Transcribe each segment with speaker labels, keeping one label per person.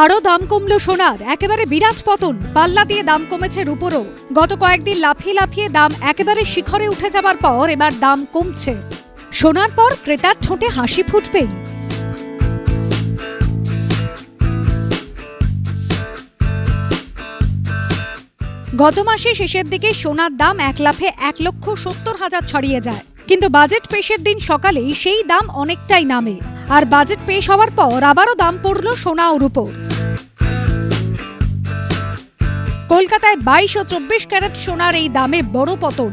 Speaker 1: আরও দাম কমলো সোনার, একেবারে বিরাট পতন। পাল্লা দিয়ে দাম কমেছে রুপোরও। গত কয়েকদিন লাফিয়ে লাফিয়ে দাম একেবারে শিখরে উঠে যাবার পর এবার দাম কমছে। সোনার পর ক্রেতার ঠোঁটে হাসি ফুটবেই। গত মাসে শেষের দিকে সোনার দাম এক লাফে এক লক্ষ সত্তর হাজার ছড়িয়ে যায়। কিন্তু বাজেট পেশের দিন সকালেই সেই দাম অনেকটাই নামে। আর বাজেট পেশ হওয়ার পর আবারও দাম পড়ল সোনা ও রূপোর কলকাতায় বাইশ ও চব্বিশ ক্যারেট সোনার এই দামে বড় পতন।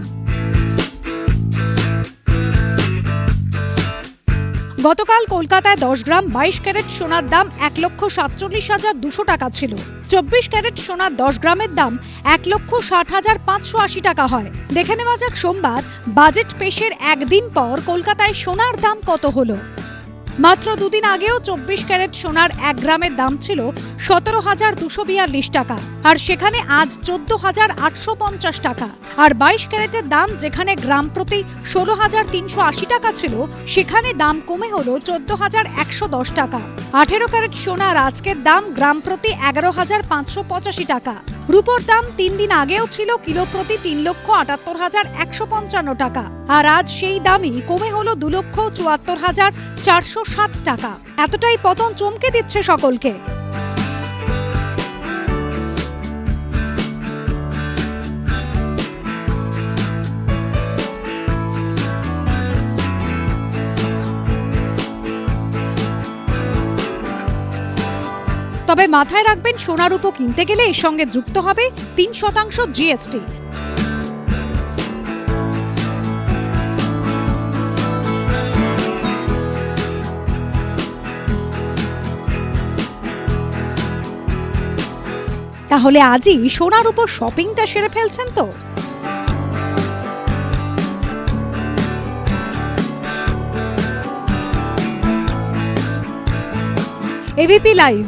Speaker 1: গতকাল কলকাতায় দশ গ্রাম বাইশ ক্যারেট সোনার দাম এক লক্ষ সাতচল্লিশ হাজার দুশো টাকা ছিল। চব্বিশ ক্যারেট সোনার দশ গ্রামের দাম এক লক্ষ ষাট হাজার পাঁচশো আশি টাকা হয়। দেখে নেওয়া যাক সোমবার বাজেট পেশের একদিন পর কলকাতায় সোনার দাম কত হলো। মাত্র দুদিন আগেও চব্বিশ ক্যারেট সোনার এক গ্রামের দাম ছিল সতেরো হাজার দুশো বিয়াল্লিশ টাকা। আর সেখানে আজ চোদ্দ হাজার আটশো পঞ্চাশ টাকা। আর বাইশ ক্যারেটের দাম যেখানে গ্রাম প্রতি ষোলো হাজার তিনশো আশি টাকা ছিল, সেখানে দাম কমে হলো চোদ্দ হাজার একশো দশ টাকা। আঠেরো ক্যারেট সোনার আজকের দাম গ্রাম প্রতি এগারো হাজার পাঁচশো পঁচাশি টাকা। রূপোর দাম তিন দিন আগেও ছিল কিলো প্রতি তিন লক্ষ আটাত্তর হাজার একশো পঞ্চান্ন টাকা। আর আজ সেই দামই কমে হলো দু লক্ষ চুয়াত্তর হাজার চারশো সাত টাকা। এতটাই পতন চমকে দিচ্ছে সকলকে। তবে মাথায় রাখবেন, সোনার উপো কিনতে গেলে এর সঙ্গে যুক্ত হবে তিন শতাংশ জিএসটি। তাহলে আজই সোনার উপর শপিংটা সেরে ফেলছেন তো। ABP live.